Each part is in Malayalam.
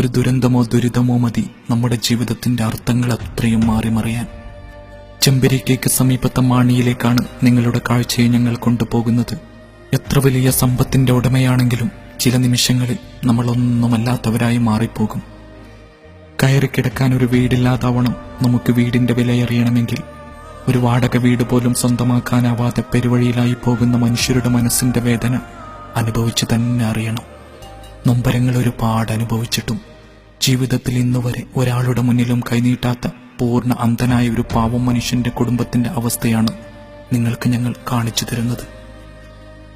ഒരു ദുരന്തമോ ദുരിതമോ മതി നമ്മുടെ ജീവിതത്തിന്റെ അർത്ഥങ്ങൾ അത്രയും മാറി മറിയാൻ. ചെമ്പരിക്കയ്ക്ക് സമീപത്തെ മാണിയിലേക്കാണ് നിങ്ങളുടെ കാഴ്ചയെ ഞങ്ങൾ കൊണ്ടുപോകുന്നത്. എത്ര വലിയ സമ്പത്തിന്റെ ഉടമയാണെങ്കിലും ചില നിമിഷങ്ങളിൽ നമ്മളൊന്നുമല്ലാത്തവരായി മാറിപ്പോകും. കയറിക്കിടക്കാൻ ഒരു വീടില്ലാതാവണം നമുക്ക് വീടിന്റെ വിലയറിയണമെങ്കിൽ ഒരു വാടക വീട് പോലും സ്വന്തമാക്കാനാവാതെ പെരുവഴിയിലായി പോകുന്ന മനുഷ്യരുടെ മനസ്സിന്റെ വേദന അനുഭവിച്ചു തന്നെ അറിയണം. നൊമ്പരങ്ങൾ ഒരുപാട് അനുഭവിച്ചിട്ടും ജീവിതത്തിൽ ഇന്നുവരെ ഒരാളുടെ മുന്നിലും കൈനീട്ടാത്ത പൂർണ അന്ധനായ ഒരു പാവം മനുഷ്യന്റെ കുടുംബത്തിന്റെ അവസ്ഥയാണ് നിങ്ങൾക്ക് ഞങ്ങൾ കാണിച്ചു തരുന്നത്.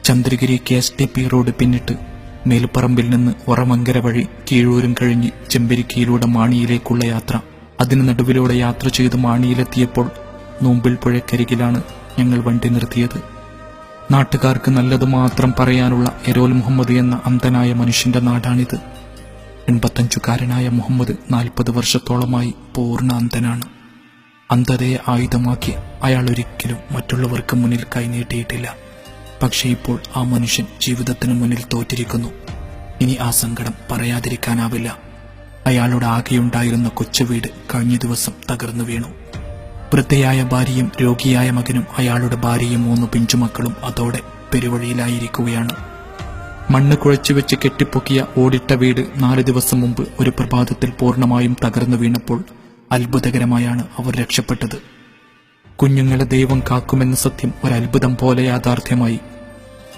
Chandragiri K. S. T. P. Road പിന്നിട്ട് മേൽപ്പറമ്പിൽ നിന്ന് ഒറമങ്കര വഴി കീഴൂരും കഴിഞ്ഞ് ചെമ്പരിക്കയിലൂടെ മാണിയിലേക്കുള്ള യാത്ര. അതിന് നടുവിലൂടെ യാത്ര ചെയ്ത് മാണിയിലെത്തിയപ്പോൾ നോമ്പിൽ പുഴക്കരികിലാണ് ഞങ്ങൾ വണ്ടി നിർത്തിയത്. നാട്ടുകാർക്ക് നല്ലത് മാത്രം പറയാനുള്ള എരോൽ മുഹമ്മദ് എന്ന അന്ധനായ മനുഷ്യന്റെ നാടാണിത്. എൺപത്തഞ്ചുകാരനായ മുഹമ്മദ് നാൽപ്പത് വർഷത്തോളമായി പൂർണാന്തനാണ്. അന്ധതയെ ആയുധമാക്കി അയാൾ ഒരിക്കലും മറ്റുള്ളവർക്ക് മുന്നിൽ കൈനീട്ടിയിട്ടില്ല. പക്ഷേ ഇപ്പോൾ ആ മനുഷ്യൻ ജീവിതത്തിന് മുന്നിൽ തോറ്റിരിക്കുന്നു. ഇനി ആ സങ്കടം പറയാതിരിക്കാനാവില്ല. അയാളുടെ ആകെയുണ്ടായിരുന്ന കൊച്ചുവീട് കഴിഞ്ഞ ദിവസം തകർന്നു വീണു. വൃദ്ധയായ ഭാര്യയും രോഗിയായ മകനും അയാളുടെ ഭാര്യയും മൂന്ന് പിഞ്ചുമക്കളും അതോടെ പെരുവഴിയിലായിരിക്കുകയാണ്. മണ്ണ് കുഴച്ചു വെച്ച് കെട്ടിപ്പൊക്കിയ ഓടിട്ട വീട് നാല് ദിവസം മുമ്പ് ഒരു പ്രഭാതത്തിൽ പൂർണമായും തകർന്നു വീണപ്പോൾ അത്ഭുതകരമായാണ് അവർ രക്ഷപ്പെട്ടത്. കുഞ്ഞുങ്ങളെ ദൈവം കാക്കുമെന്ന സത്യം ഒരത്ഭുതം പോലെ യാഥാർത്ഥ്യമായി.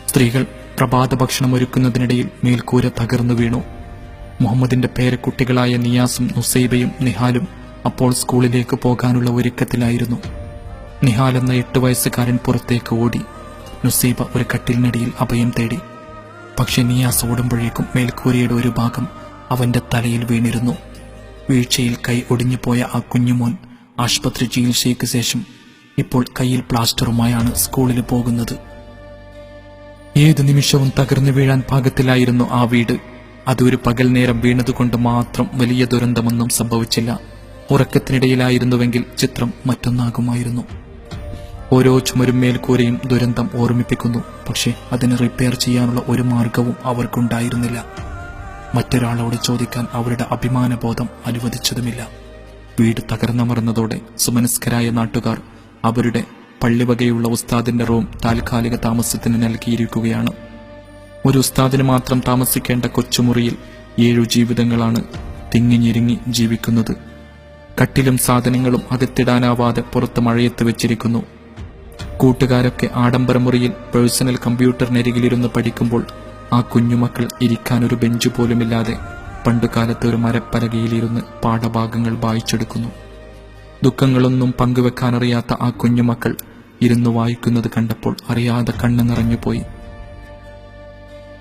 സ്ത്രീകൾ പ്രഭാത ഭക്ഷണം ഒരുക്കുന്നതിനിടയിൽ മേൽക്കൂര തകർന്നു വീണു. മുഹമ്മദിന്റെ പേരക്കുട്ടികളായ നിയാസും നുസൈബയും നിഹാലും അപ്പോൾ സ്കൂളിലേക്ക് പോകാനുള്ള ഒരുക്കത്തിലായിരുന്നു. നിഹാൽ എന്ന എട്ട് വയസ്സുകാരൻ പുറത്തേക്ക് ഓടി. നുസൈബ ഒരു കട്ടിലിനടിയിൽ അഭയം തേടി. പക്ഷെ നിയാസ് ഓടുമ്പോഴേക്കും മേൽക്കൂരയുടെ ഒരു ഭാഗം അവന്റെ തലയിൽ വീണിരുന്നു. വീഴ്ചയിൽ കൈ ഒടിഞ്ഞുപോയ ആ കുഞ്ഞുമോൻ ആശുപത്രി ചികിത്സയ്ക്ക് ശേഷം ഇപ്പോൾ കയ്യിൽ പ്ലാസ്റ്ററുമായാണ് സ്കൂളിൽ പോകുന്നത്. ഏത് നിമിഷവും തകർന്നു വീഴാൻ പാകത്തിലായിരുന്നു ആ വീട്. അതൊരു പകൽ നേരം വീണതുകൊണ്ട് മാത്രം വലിയ ദുരന്തമൊന്നും സംഭവിച്ചില്ല. ഉറക്കത്തിനിടയിലായിരുന്നുവെങ്കിൽ ചിത്രം മറ്റൊന്നാകുമായിരുന്നു. ഓരോ ചുമരും മേൽക്കൂരയും ദുരന്തം ഓർമ്മിപ്പിക്കുന്നു. പക്ഷേ അതിന് റിപ്പയർ ചെയ്യാനുള്ള ഒരു മാർഗവും അവർക്കുണ്ടായിരുന്നില്ല. മറ്റൊരാളോട് ചോദിക്കാൻ അവരുടെ അഭിമാനബോധം അനുവദിച്ചതുമില്ല. വീട് തകർന്നമർന്നതോടെ സുമനസ്കരായ നാട്ടുകാർ അവരുടെ പള്ളിവകയുള്ള ഉസ്താദിന്റെ റൂം താൽക്കാലിക താമസത്തിന് നൽകിയിരിക്കുകയാണ്. ഒരു ഉസ്താദിന് മാത്രം താമസിക്കേണ്ട കൊച്ചുമുറിയിൽ ഏഴു ജീവിതങ്ങളാണ് തിങ്ങിഞ്ഞിരുങ്ങി ജീവിക്കുന്നത്. കട്ടിലും സാധനങ്ങളും അകത്തിടാനാവാതെ പുറത്ത് മഴയത്ത് വെച്ചിരിക്കുന്നു. കൂട്ടുകാരൊക്കെ ആഡംബരമുറിയിൽ പേഴ്സണൽ കമ്പ്യൂട്ടറിനരികിലിരുന്ന് പഠിക്കുമ്പോൾ ആ കുഞ്ഞുമക്കൾ ഇരിക്കാൻ ഒരു ബെഞ്ച് പോലുമില്ലാതെ പണ്ടുകാലത്ത് ഒരു മരപ്പലകയിലിരുന്ന് പാഠഭാഗങ്ങൾ വായിച്ചെടുക്കുന്നു. ദുഃഖങ്ങളൊന്നും പങ്കുവെക്കാനറിയാത്ത ആ കുഞ്ഞുമക്കൾ ഇരുന്ന് വായിക്കുന്നത് കണ്ടപ്പോൾ അറിയാതെ കണ്ണ് നിറഞ്ഞുപോയി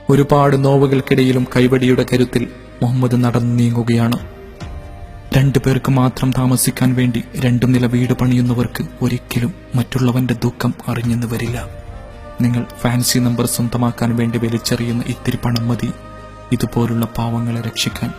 ഒരുപാട് നോവുകൾക്കിടയിലും കൈവടിയുടെ കരുത്തിൽ മുഹമ്മദ് നടന്നു നീങ്ങുകയാണ് രണ്ടു പേർക്ക് മാത്രം താമസിക്കാൻ വേണ്ടി രണ്ടു നില വീട് പണിയുന്നവർക്ക് ഒരിക്കലും മറ്റുള്ളവന്റെ ദുഃഖം അറിഞ്ഞെന്ന് വരില്ല. നിങ്ങൾ ഫാൻസി നമ്പർ സ്വന്തമാക്കാൻ വേണ്ടി വലിച്ചെറിയുന്ന ഇത്തിരി പണം മതി. ഇതുപോലുള്ള പാവങ്ങളെ രക്ഷിക്കാൻ